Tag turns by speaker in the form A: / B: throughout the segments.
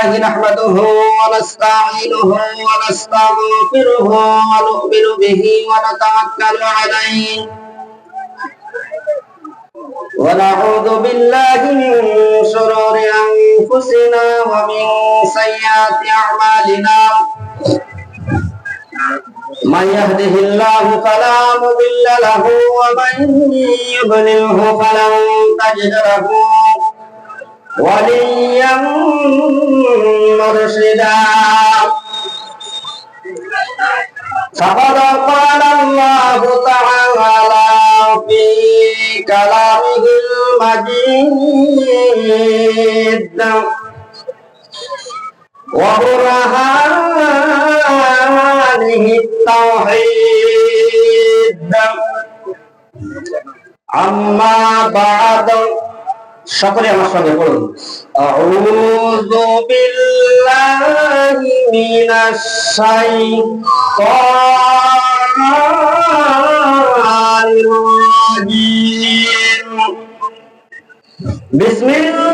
A: لله نحمده ونستعينه ونستغفره ونؤمن به ونتوكل عليه. ونعوذ بالله من شرور أنفسنا ومن سيئات أعمالنا. من يهده الله فلا مضل له ومن يضلله فلن تجد له وليا مرشدا فقد قال الله تعالى في كلامه المجيد وبرهانه التوحيد أما بعد সকলে আমার সঙ্গে পড়ুন আউযু বিল্লাহি মিনাশ শাইতানির বিসমিল্লাহির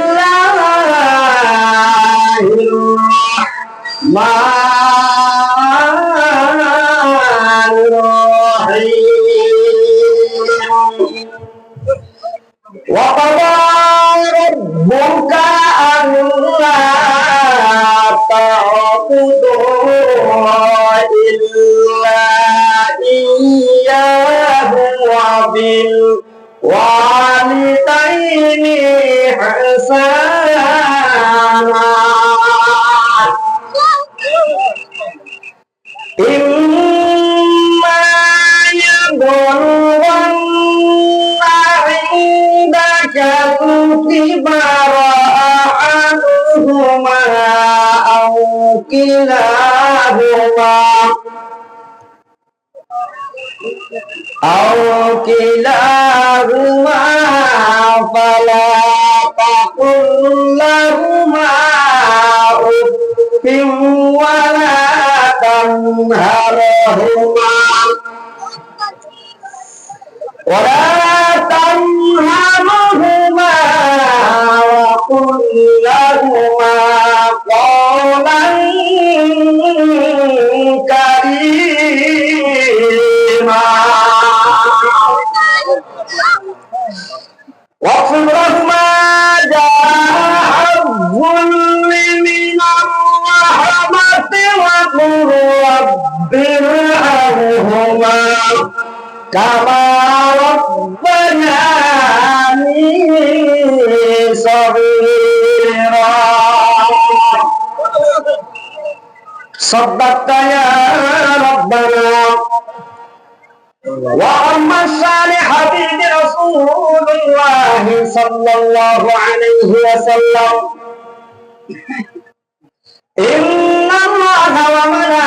A: রাহমানির রাহিম। বুকা আল্লাহ তা'বুদু ইল্লা ইয়াহু ওয়া বিল ওয়ালিদাইনি হাসানা। أو كلاهما فلا تقل لهما أف ولا تنهرهما ولا تنهرهما وقل لهما قولا كما ربياني صغيرا. صدقت يا ربنا. وأما الصالح حبيب رسول الله صلى الله عليه وسلم. إن الله وملائكته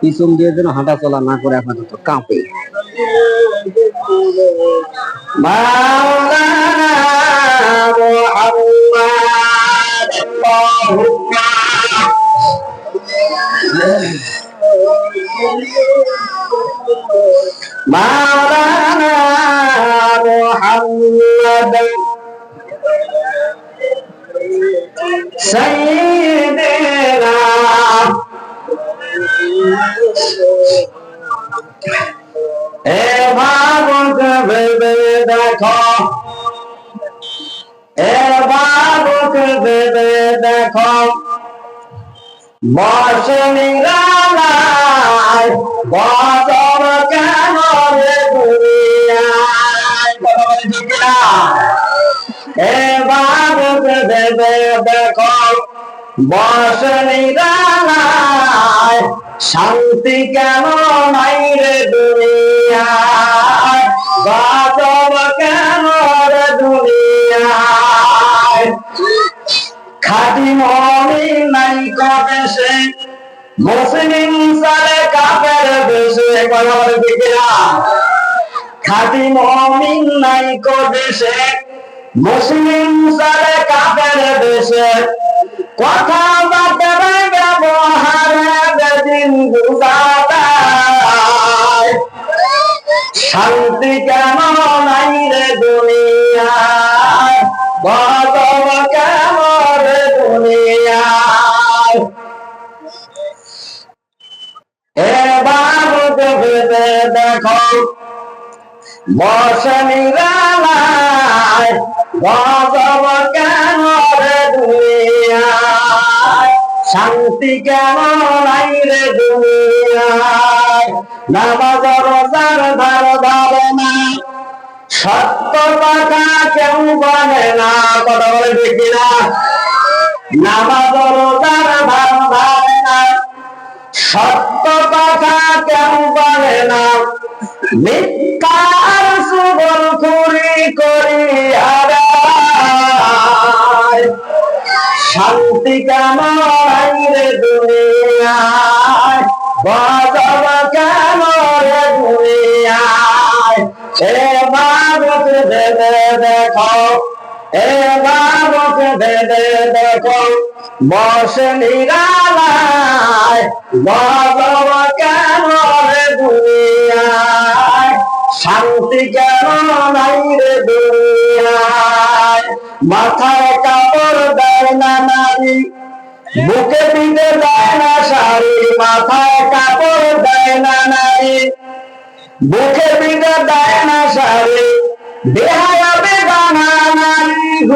A: পিছন দিয়ে যেন হাঁটা চলা না করে আপাতত কাঁপে। মাওলানা মুহাম্মদ সাইয়্যিদ এবার ভেবে দেখো। এবার ভেবে দেখো। বসনি রালায় বদর কেন রে দুনিয়ায়? এবার ভেবে দেখো। বসনি শান্তি কেন নাই রে দুনিয়ায়? বাতব কেন রে দুনিয়ায়? খাটি মমি নাই কবে সে? মুসলিম সালে কাপের বেশে কথা বলে খাটি মমি নাই কবে সে? মুসলিম সালে কাফের দেশে, কথা বার্তা ব্যবহারে গুজাদায় শান্তি কেন নাই রে দুনিয়ায়? গজব কেন রে দুনিয়ায়? এবার দেখো শান্তি কেন নাই রে দুনিয়ায়? নামাজ রোজার ধার ধারে না। সত্য কথা কেউ বলে না। কথা বলে না নামাজ রোজার ধার ধারে সত্য কথা কেউ বলে না। মিথ্যার সুবল করি হারায় শান্তি কেন রে দুনিয়ায়? বাজাব কেন রে দুনিয়ায়? বাবত ভেবে দেখো। শান্তি কেন নাই রে মাথায় কাপড় দেয় না নারী, বুকে পিঠে দেয় না শাড়ি, মাথায় কাপড় দেয় না নারী, বুকে পিঠে দেয় না শাড়ি বেহায়া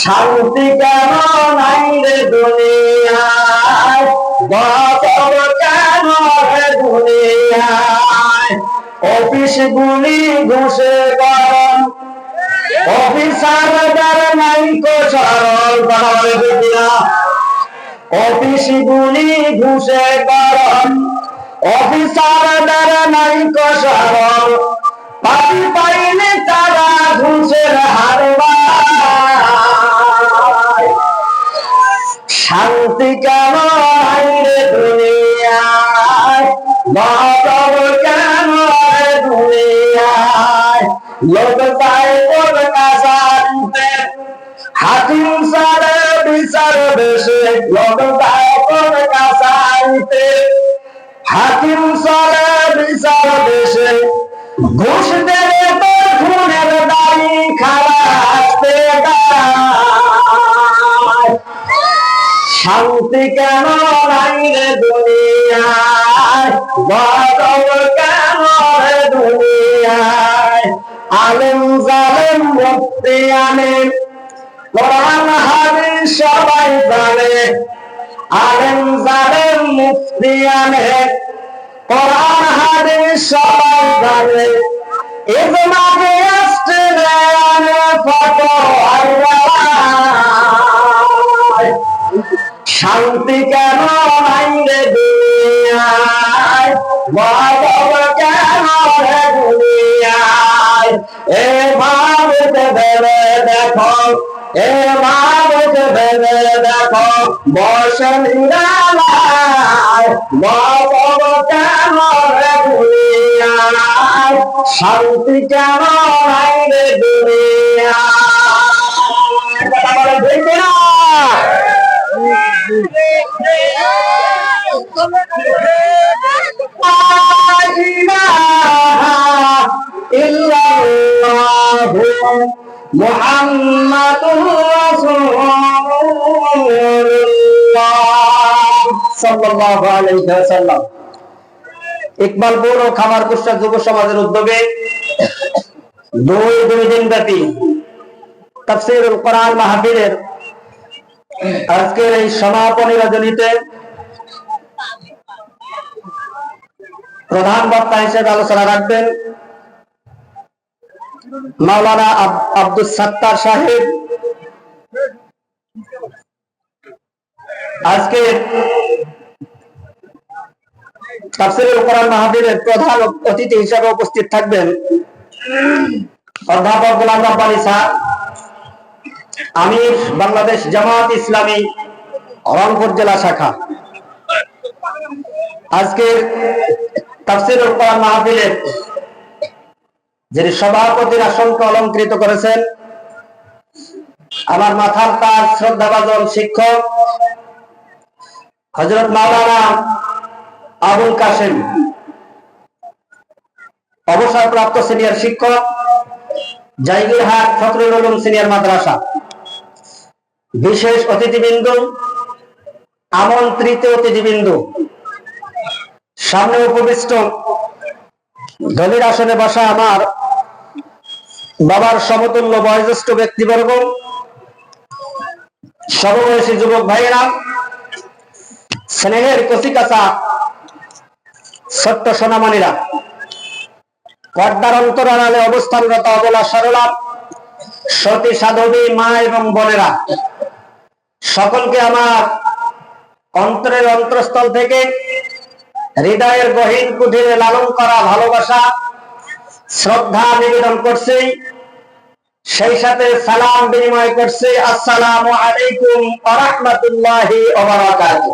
A: শান্তি কেন নাই রে দুনিয়ায়? গজব কেন রে দুনিয়ায়? অফিস গুলি ঘুষে গরম। অফিসারদের নাই কো সরল বড় দিনা অফিস গুলি ঘুষে গরম। অফিসারদের নাই কো সরল পাতি পাইলে তারা ঘুষের হারবায় শান্তি কেন রে দুনিয়ায়? গজব কেন দুনিয়ায়? লোক চাই তোর কাছারিতে হাকিম সারে বিচার বেশে লোক চাই তোর কাছারিতে হাকিম সারে বিচার বেশে ঘুষ দেবে তোর খুনের শান্তি কেন নাই রে দুনিয়ায়? গজব কেন রে দুনিয়ায়? আলেম জালেম মুক্তি আনে। কোরআন, হাদিস সবাই জানে। আলেম জালেম মুক্তি আনে। কোরআন, হাদিস সবাই জানে ইজমাকে অস্ট্রেলিয়ানে ফটো শান্তি কেন রে দুনিয়ায়? কেন দুনিয়ায়? এ ভাবতে ভেবে দেখো এ মা মুখে ভেবে দেখো বসন শান্তি কেমন আইরে দুনিয়ায়? ইকবাল রাসূলুল্লাহ সাল্লাল্লাহু আলাইহি ওয়াসাল্লাম। যুব সমাজের উদ্যোগে দুই দুই দিন ব্যাপী তাফসিরুল কোরআন মাহফিলের আজকের এই সমাপনী রজনীতে প্রধান বক্তা হিসেবে আলোচনা রাখবেন মাওলানা আব্দুল সাত্তার সাহেব। আজকে প্রধান অতিথি উপস্থিত থাকবেন অধ্যাপক গোলাম আমির বাংলাদেশ জামাত ইসলামী, রংপুর জেলা শাখা। আজকে তাফসিরুল কোরআন মাহফিলের যিনি সভাপতির আসনকে অলঙ্কৃত করেছেন, আমার মাথার তার শ্রদ্ধাভাজন শিক্ষক হজরত মাওলানা আবুল কাসেম অবসরপ্রাপ্ত সিনিয়র শিক্ষক, জাইগিরহাট ফখরুল উলুম সিনিয়র মাদ্রাসা। বিশেষ অতিথিবৃন্দ, আমন্ত্রিত অতিথিবৃন্দ, সামনে উপবিষ্ট দলির আসনে বসা আমার বাবার সমতুল্য বয়োজ্যেষ্ঠ ব্যক্তিবর্গ সমবয়সী যুবক ভাইয়েরা, স্নেহের কচিকাচা ছোট্ট সোনামণিরা, পর্দার অন্তরালে অবস্থানরত অবলা সরলা, সতী সাধবী মা এবং বোনেরা, সকলকে আমার অন্তরের অন্তরস্থল থেকে হৃদয়ের গহীন কুঠিরে লালন করা ভালোবাসা, শ্রদ্ধা নিবেদন করছি। সেই সাথে সালাম বিনিময় করছি। আসসালামু আলাইকুম বারাকাতুহু।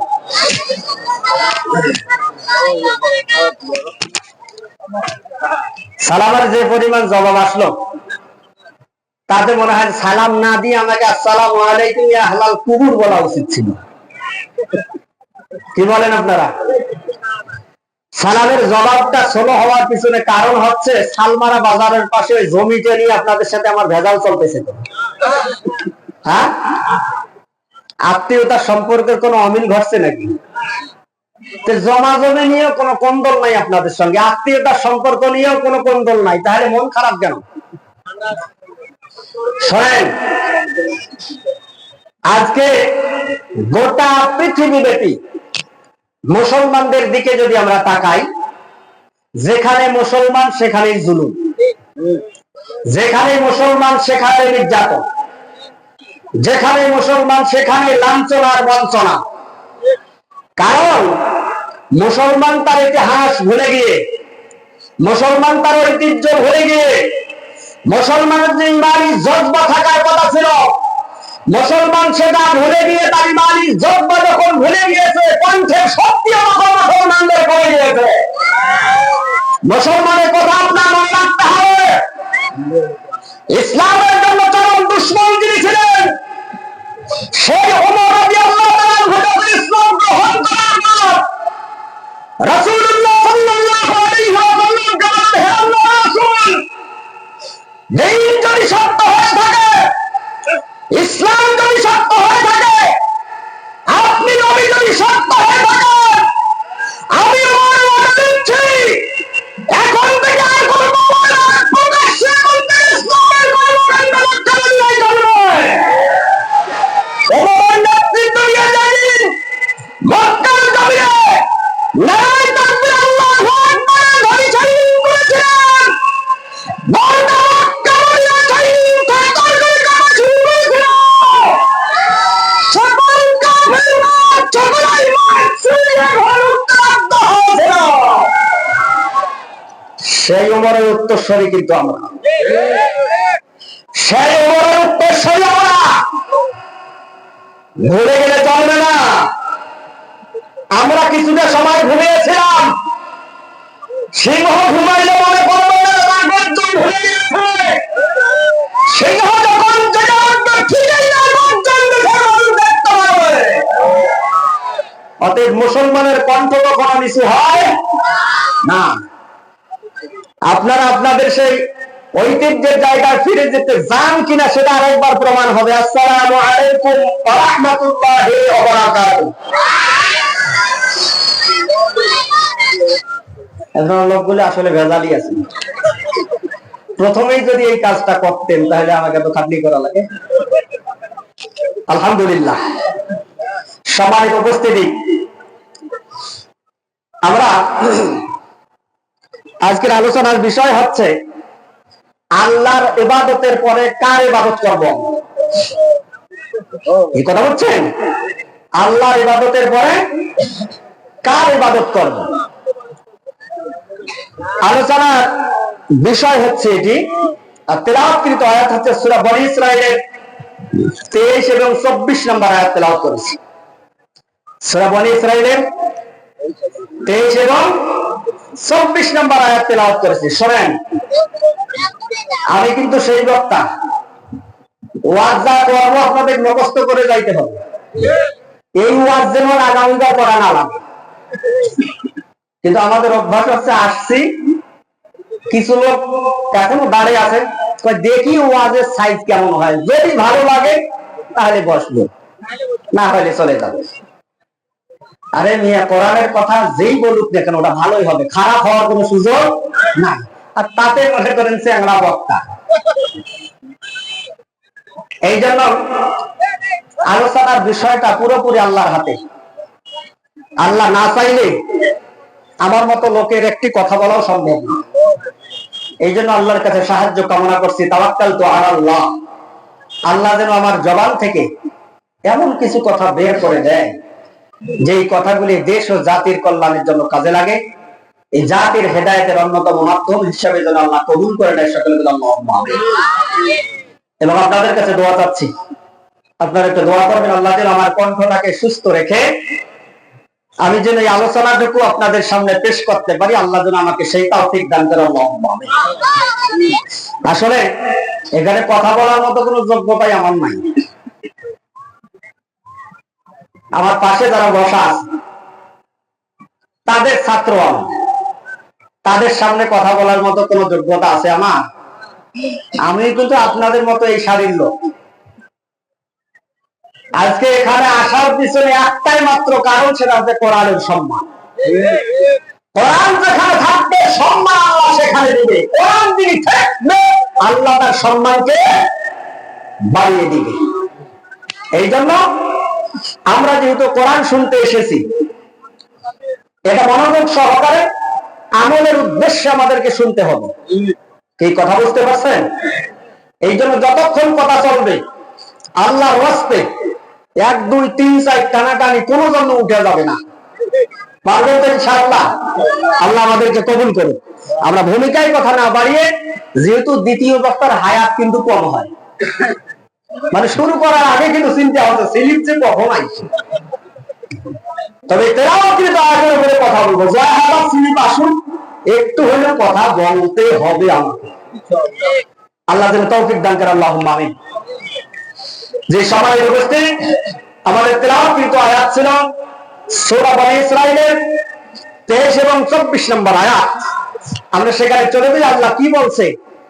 A: সালামের যে পরিমাণ জবাব আসলো, তাতে মনে হয় সালাম না দিয়ে আমাকে আসসালাম আলাইকুম হালাল কুবুর বলা উচিত ছিল। কি বলেন আপনারা? সালামের জবাবটা ষোলো হওয়ার পিছনে কারণ হচ্ছে সালমারা বাজারের পাশে ওই জমিটা নিয়ে আপনাদের সাথে আমার ভেজাল চলতেছে হ্যাঁ? আত্মীয়তার সম্পর্কের কোনো অমিল ঘটছে নাকি? জমা জমি নিয়েও কোনো কন্দল নাই আপনাদের সঙ্গে। আত্মীয়তার সম্পর্ক নিয়েও কোনো কন্দল নাই। তাহলে মন খারাপ কেন? আজকে গোটা পৃথিবী ব্যাপী মুসলমানদের দিকে যদি আমরা তাকাই, যেখানে মুসলমান, সেখানেই জুলুম। যেখানে মুসলমান, সেখানে নির্যাতন। যেখানে মুসলমান, সেখানে লাঞ্ছনা আর বঞ্চনা। কারণ মুসলমান তার ইতিহাস ভুলে গিয়ে, মুসলমান তার ঐতিহ্য ভুলে গিয়ে, মুসলমানের যে ইমানি জজ্বা থাকার কথা ছিল। মুসলমান সেটা ভুলে গিয়ে তার ইমানি জজ্বা যখন ভুলে গিয়েছে কণ্ঠের শক্তি আমাকে মুসলমানদের করে মুসলমানের কথা আপনার মনে রাখতে হবে। ইসলামের জন্য চরম দুশ্মন যিনি ছিলেন, সেই যখন ইসলাম গ্রহণ করার পর রাসূলুল্লাহ যদি সত্য হয়ে থাকে ইসলাম যদি সত্য হয়ে থাকে আপনি নবী যদি সত্য হয়ে থাকেন আমি এখন উত্তরস্বরী কিন্তু আমরা। সেই ভুলে গেলে চলবে না। আমরা কিছুটা সময় ঘুমিয়েছিলাম। সিংহ ঘুমাইলে মনে করবে সিংহ অতএব মুসলমানের কণ্ঠ কখনো নিচু হয় না। আপনারা আপনাদের সেই ঐতিহ্যের জায়গায় ফিরে যেতে যান কিনা সেটা আরেকবার প্রমাণ হবে। আসসালামু আলাইকুম লোকগুলো আসলে ভেজালি আছে। প্রথমেই যদি এই কাজটা করতেন, তাহলে আমাকে তো খাটনি করা লাগে। আলহামদুলিল্লাহ। সম্মানিত উপস্থিতি। আমরা আজকের আলোচনার বিষয় হচ্ছে, আল্লাহর ইবাদতের পরে কার ইবাদত করব? এই কথা বলছেন? আল্লাহর ইবাদতের পরে কার ইবাদত করব? আলোচনার বিষয় হচ্ছে এটি তেলাওয়াতকৃত আয়াত হচ্ছে সূরা বনি ইসরাইলের 23 এবং 24 নম্বর আয়াত তেলাওয়াত করেছি। সূরা বনি ইসরাইলের 23 এবং 24 নম্বর আয়াত তেলাওয়াত করেছি, শুনেন। আমি কিন্তু সেই বক্তা। ওয়াজ করব, আপনাদের করে যাইতে হবে। এই ওয়াজ যেন আগামীকাল করা না কিন্তু আমাদের অভ্যাস হচ্ছে, আসছি। কিছু লোক এখনও দাঁড়িয়ে আছে দেখি ওয়াজের সাইজ কেমন হয়। যদি ভালো লাগে, তাহলে বসবো। না হলে চলে যাবে। আরে মিয়া, কোরআনের কথা যেই বলুক না কেন, ওটা ভালোই হবে। খারাপ হওয়ার কোনো সুযোগ নাই। আর তাতে মনে করেন চ্যাংড়া বক্তা। এই জন্য আলোচনার বিষয়টা পুরোপুরি আল্লাহর হাতে। আল্লাহ না চাইলে আমার মতো লোকের একটি কথা বলাও সম্ভব না। এই জন্য আল্লাহর কাছে সাহায্য কামনা করছি, তাওয়াক্কাল তো আর আল্লাহ। আল্লাহ যেন আমার জবান থেকে এমন কিছু কথা বের করে দেয়। যেই কথাগুলি দেশ ও জাতির কল্যাণের জন্য কাজে লাগে, এই জাতির হেদায়তের অন্যতম মাধ্যম হিসাবে যেন আল্লাহ কবুল করে নেয় সকলে এবং আপনাদের কাছে দোয়া চাচ্ছি। আপনারা একটু দোয়া করবেন, আল্লাহ যেন আমার কণ্ঠটাকে সুস্থ রেখে, আমি যেন এই আলোচনাটুকু আপনাদের সামনে পেশ করতে পারি, আল্লাহ যেন আমাকে সেই তৌফিক দান করে আসলে এখানে কথা বলার মতো কোনো যোগ্যতাই আমার নাই। আমার পাশে যারা বসা আছে, তাদের ছাত্র আমি। তাদের সামনে কথা বলার মতো কোনো যোগ্যতা আছে আমার? আমি কিন্তু আপনাদের মতো এই শাড়ির লোক। আজকে এখানে আসার পিছনে একটাই মাত্র কারণ, সেটা হচ্ছে কোরআনের সম্মান। কোরআন যেখানে থাকবে, সম্মান আল্লাহ সেখানে দিবে। কোরআন যিনি থাকবে, আল্লাহ তার সম্মানকে বাড়িয়ে দিবে। এই জন্য আমরা যেহেতু কোরআন শুনতে এসেছি, এটা মনোযোগ সহকারে আমলের উদ্দেশ্যে আমাদেরকে শুনতে হবে। এই কথা বুঝতে পারছেন? এই জন্য যতক্ষণ কথা চলবে, আল্লাহর ওয়াস্তে এক, দুই, তিন, চার টানাটানি কোনো জন্য উঠে যাবে না। পারবেন তো ইনশাআল্লাহ? আল্লাহ আমাদেরকে কবুল করুন আমরা ভূমিকায় কথা না বাড়িয়ে, যেহেতু দ্বিতীয় বক্তার হায়াত কিন্তু কম হয়। মানে শুরু করার আগে কিন্তু চিন্তা হতো, সিলিপ যে কখন তবে তেরাওয়াতকৃত আয়াতের উপরে কথা বলব। জয় হাবা সিলিপ আসুন, একটু হলেও কথা বলতে হবে আমাকে। আল্লাহ যেন তৌফিক দান করে আল্লাহ আমিন। যে সময় উপস্থিত আমাদের তেলাওয়াতকৃত আয়াত ছিল, সূরা বনি ইসরাইলের 23 এবং 24 নম্বর আয়াত। আমরা সেখানে চলে যাই, আল্লাহ কি বলছে?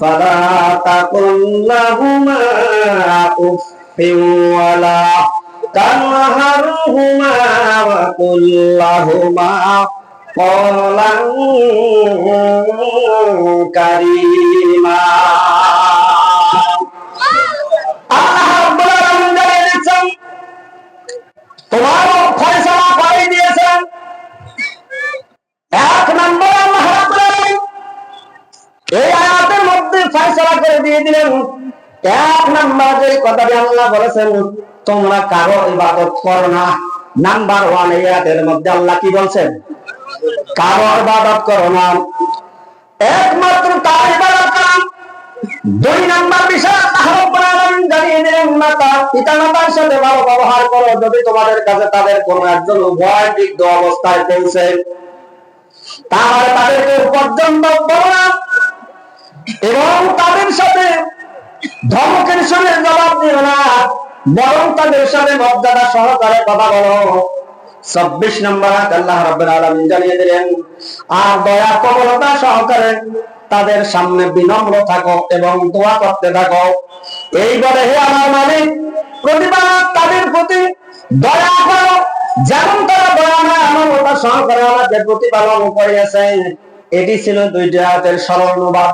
A: فلا تقل لهما أف ولا تنهرهما وقل لهما قولا كريما আল্লাহ রাব্বুল আলামিন জানিয়ে দিচ্ছেন তোমার ফয়সালা করে দিয়েছেন এক নম্বর আল্লাহ রাব্বুল আলামিন এই আয়াতের মধ্যে ফয়সালা করে দিয়ে দিলেন। এক নম্বর যে কথাটি আল্লাহ বলেছেন, তোমরা কারও ইবাদত করো না। নাম্বার ওয়ান আয়াতের মধ্যে আল্লাহ কি বলছেন? কারও ইবাদত করো না। একমাত্র তার ইবাদত করো। দুই নাম্বার বিষয় জানিয়ে দিলেন, মাতা পিতা মাতার সাথে ভালো ব্যবহার করো। যদি তোমাদের কাছে তাদের কোনো একজন উভয় বৃদ্ধ অবস্থায় পৌঁছে, তাহলে তাদেরকে পর্যন্ত বলো না। এবং তাদের সাথে ধমকের সঙ্গে জবাব দিও না, বরং তাদের সাথে মর্যাদা সহকারে কথা বলো। চব্বিশ নম্বর আল্লাহ রাব্বুল আলামিন জানিয়ে দিলেন, আর দয়া কমলতা সহকারে তাদের সামনে বিনম্র থাকো এবং দোয়া করতে থাকো। এই বলে হে আমার মালিক প্রতিবার তাদের প্রতি দয়া করো। যেমন তারা দয়া না আমার ওটা সহকারে আমাদের প্রতিপালন করিয়াছে। এটি ছিল দুইটি আয়াতের সরল অনুবাদ।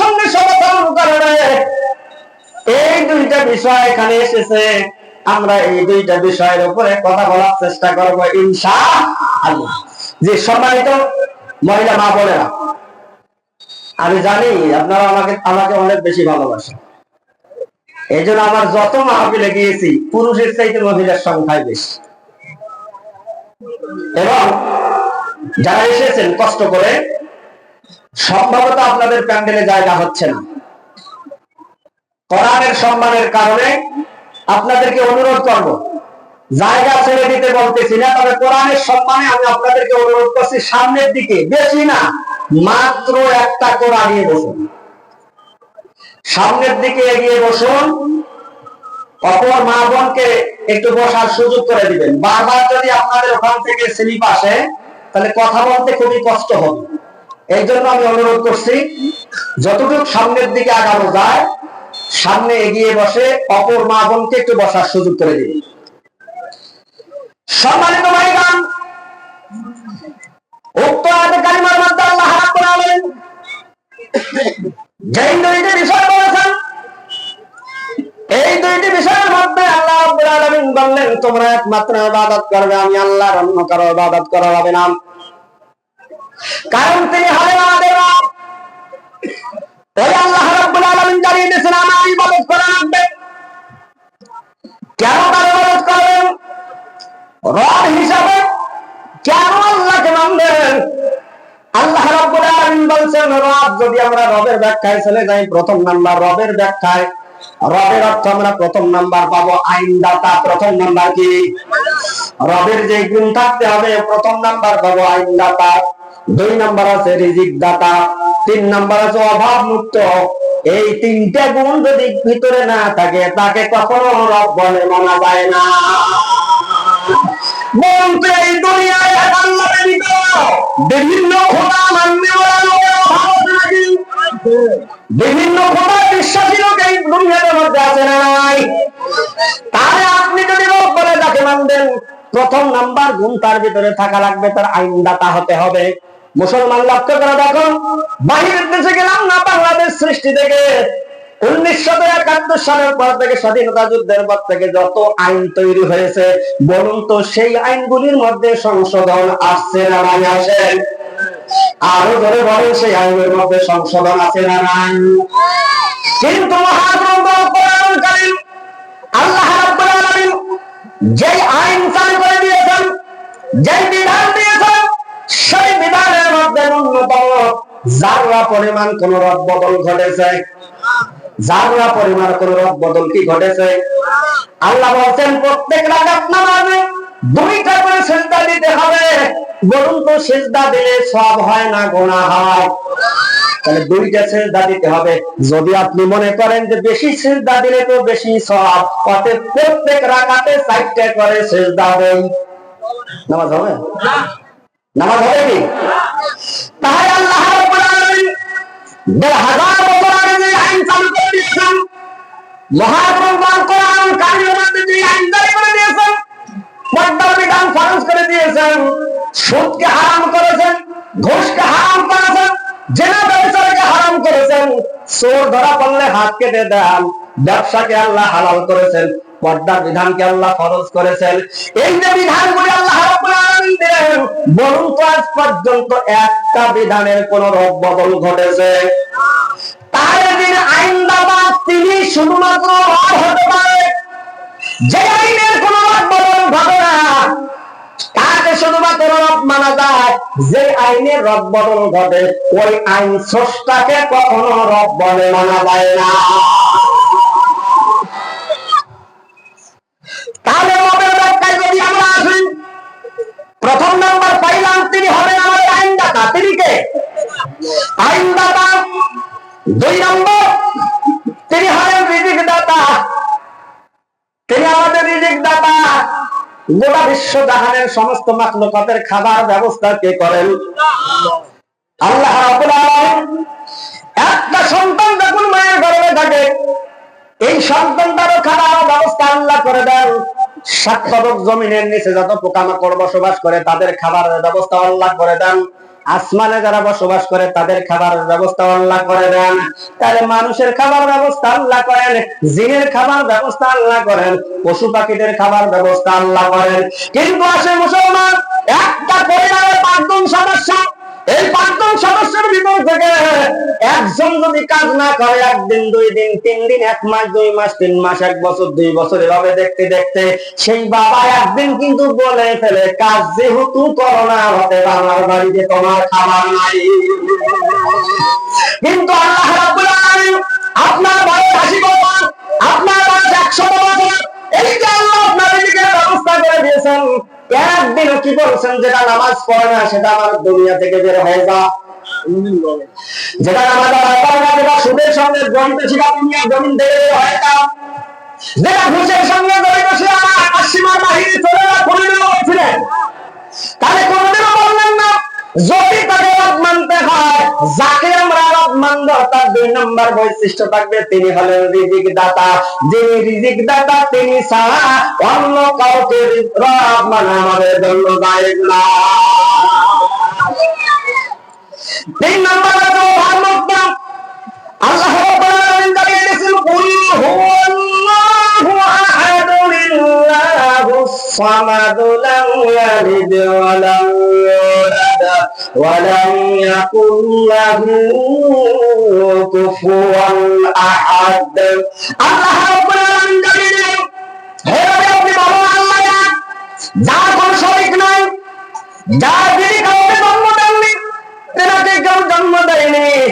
A: সঙ্গে সমর্থন করবে এই দুইটা বিষয় এখানে এসেছে। আমরা এই দুইটা বিষয়ের উপরে কথা বলার চেষ্টা করব ইনশা আল্লাহ যে সম্মানিত মহিলা মা বোনেরা, আমি জানি আপনারা আমাকে আমাকে অনেক বেশি ভালোবাসেন। এই জন্য আমার যত মাহফিলে গিয়েছি, পুরুষের চাইতে মহিলার সংখ্যায় বেশি। এবং যারা এসেছেন কষ্ট করে সম্ভবত আপনাদের প্যান্ডেলে জায়গা হচ্ছে না। কোরআনের সম্মানের কারণে আপনাদেরকে অনুরোধ করব। জায়গা ছেড়ে দিতে বলতেছি না, তবে কোরআনের সম্মানে আমি আপনাদেরকে অনুরোধ করছি, সামনের দিকে, বেশি না, মাত্র একটা কোরআন নিয়ে বসুন। সামনের দিকে এগিয়ে বসুন, অপর মা বোনকে একটু বসার সুযোগ করে দিবেন। বারবার যদি আপনাদের ওখান থেকে স্লিপ আসে, তাহলে কথা বলতে খুবই কষ্ট হবে। এই জন্য আমি অনুরোধ করছি, যতটুকু সামনের দিকে আগানো যায়, সামনে এগিয়ে বসে অপর মা বোনকে একটু বসার সুযোগ করে দিন। সম্মানিত ভাইগান উক্ত মধ্যে আল্লাহ আলামিন যেই দুইটি বিষয় বলেছেন, এই দুইটি বিষয়ের মধ্যে আল্লাহ রাব্বুল আলামিন বললেন, তোমরা একমাত্র ইবাদত করবে, আমি আল্লাহর অন্য কারও ইবাদত করা হবে না। কারণ তিনি হলেন আমাদের আল্লাহ আলামিন জানিয়ে দিয়েছেন আমার ইবাদত করা লাগবে। কেন তার ইবাদত রব হিসাবে কেন আল্লাহকে মানবেন? আল্লাহ আলামিন বলছেন, রব, যদি আমরা রবের ব্যাখ্যায় চলে যাই, প্রথম নাম্বার রবের ব্যাখ্যায়, রবের অর্থ আমরা প্রথম নাম্বার পাবো আইনদাতা। প্রথম নাম্বার কি? রবের যে গুণ থাকতে হবে, প্রথম নাম্বার পাবো আইনদাতা। দুই নাম্বার আছে রিজিক দাতা তিন নাম্বার আছে অভাব মুক্ত এই তিনটা গুণ যদি ভিতরে না থাকে, তাকে কখনো রব বলে মানা যায় না। বলতে এই দুনিয়ায় এক আল্লাহ বিভিন্ন খোদা মানবে বিভিন্ন খোদা বিশ্বাসী লোক এই দুনিয়ার মধ্যে আছে না নাই। তাহলে আপনি যদি রব বলে যাকে মানবেন, প্রথম নাম্বার গুণ তার ভিতরে থাকা লাগবে, তার আইনদাতা হতে হবে। মুসলমান লক্ষ্য করে দেখো, বাহিরের দেশে গেলাম না, বাংলাদেশ সৃষ্টি থেকে। উনিশশো একাত্তর সালের পর থেকে স্বাধীনতা যুদ্ধের পর থেকে যত আইন তৈরি হয়েছে তো সেই আইনগুলির মধ্যে সংশোধন আসছে না নাই, আসে। আরও ধরে বলেন সেই আইনের মধ্যে সংশোধন আছে না নাই। কিন্তু আল্লাহ আইন চালু করে দিয়েছেন যে বিধান দিয়েছেন সেই বিধানের মধ্যে ন্যূনতম যারা পরিমাণ কোন রদ বদল ঘটেছে? যারা পরিমাণ কোন রদ বদল কি ঘটেছে? আল্লাহ বলছেন, প্রত্যেক রাকাত নামাজে দুইটা করে সেজদা দিতে হবে। বলুন তো সেজদা দিলে সব হয় না গোনা হয়। তাহলে দুইটা সেজদা দিতে হবে। যদি আপনি মনে করেন যে বেশি সেজদা দিলে তো বেশি সব অতএব প্রত্যেক রাকাতে চারটে করে সেজদা দেই নামাজ হবে? নামাজ হবে কি? তাহলে আল্লাহ রাব্বুল আলামিন হাজার বছর আগে যে আইন চালু করে দিয়েছেন মহাগ্রন্থ কোরআন কারিমের মধ্যে যে আইন জারি করে দিয়েছেন পর্দার বিধান ফরজ করে দিয়েছেন, সুদকে হারাম করেছেন, ঘুষকে হারাম করেছেন জেনা ব্যবসাকে হারাম করেছেন, চোর ধরা পড়লে হাত কেটে দেন। ব্যবসাকে আল্লাহ হালাল করেছেন, পর্দার বিধানকে আল্লাহ ফরজ করেছেন। এই যে বিধানগুলি আল্লাহ তো আজ পর্যন্ত একটা বিধানের কোন রদ বদল ঘটেছে। যিনি আইনদাতা তিনি শুধুমাত্র হতে পারে, যে আইনের কোন বদল ঘটে না, তাকে শুধুমাত্র রব মানা যায়। যে আইনে রব বদল ঘটে, ওই আইন স্রষ্টাকে কখনো রব বলে মানা যায় না। তাহলে রবের ব্যাখ্যায় যদি আমরা আসি। প্রথম নাম্বার পাইলাম, তিনি আমাদের আইনদাতা। তিনি কে? আইনদাতা। দুই নম্বর, তিনি দাতা তিনি আমাদের গোটা বিশ্ব জাহানের সমস্ত মাকলুকাতের খাবার ব্যবস্থা কে করেন? আল্লাহ একটা সন্তান যখন মায়ের গর্ভে থাকে এই সন্তানটারও খাবার ব্যবস্থা আল্লাহ করে দেন। সাত কদক জমিনের নিচে যত পোকামাকড় বসবাস করে, তাদের খাবারের ব্যবস্থা আল্লাহ করে দেন। আসমানে যারা বসবাস করে, তাদের খাবারের ব্যবস্থা আল্লাহ করে দেন। তাহলে মানুষের খাবার ব্যবস্থা আল্লাহ করেন, জিনের খাবার ব্যবস্থা আল্লাহ করেন, পশু পাখিদের খাবার ব্যবস্থা আল্লাহ করেন। কিন্তু আসে মুসলমান, একটা পরিবারের পাঁচজন সদস্য এই পাঁচজন সদস্যের ভিতর থেকে একজন যদি কাজ না করে, একদিন, দুই দিন, তিন দিন, এক মাস, দুই মাস, তিন মাস, এক বছর, দুই বছর, এভাবে দেখতে দেখতে সেই বাবা একদিন কিন্তু বলে ফেলে, কাজ যেহেতু করোনা হতে আমার বাড়িতে তোমার খাবার নাই। কিন্তু আল্লাহ আপনার আশি বছর, আপনার বয়স একশো এই যে আল্লাহ আপনার ব্যবস্থা করে দিয়েছেন। একদিনও কি বলছেন, যেটা নামাজ পড়ে না, সেটা আমার দুনিয়া থেকে বের হয়ে যা যেটা যেটা সুদের সঙ্গে যেটা সঙ্গে নম্বর বৈশিষ্ট্য থাকবে, তিনি হলেন রিজিক দাতা। যিনি রিজিক দাতা, তিনি ছাড়া অন্য কাউকে রব মানা আমাদের জন্য দায়ক না। তিন নম্বর আল্লাহ রাব্বুল আলামিন জানিয়ে দিয়েছেন লাহু কুফুয়ান আহাদ আল্লাহ রাব্বুল আলামিন জানিয়ে দিলেন হে আপনি বলুন আল্লাহ যার কোনো শরীক নাই, যার যিনি কাউকে জন্ম দেননি, তেনাকে কেউ জন্ম দেয়নি।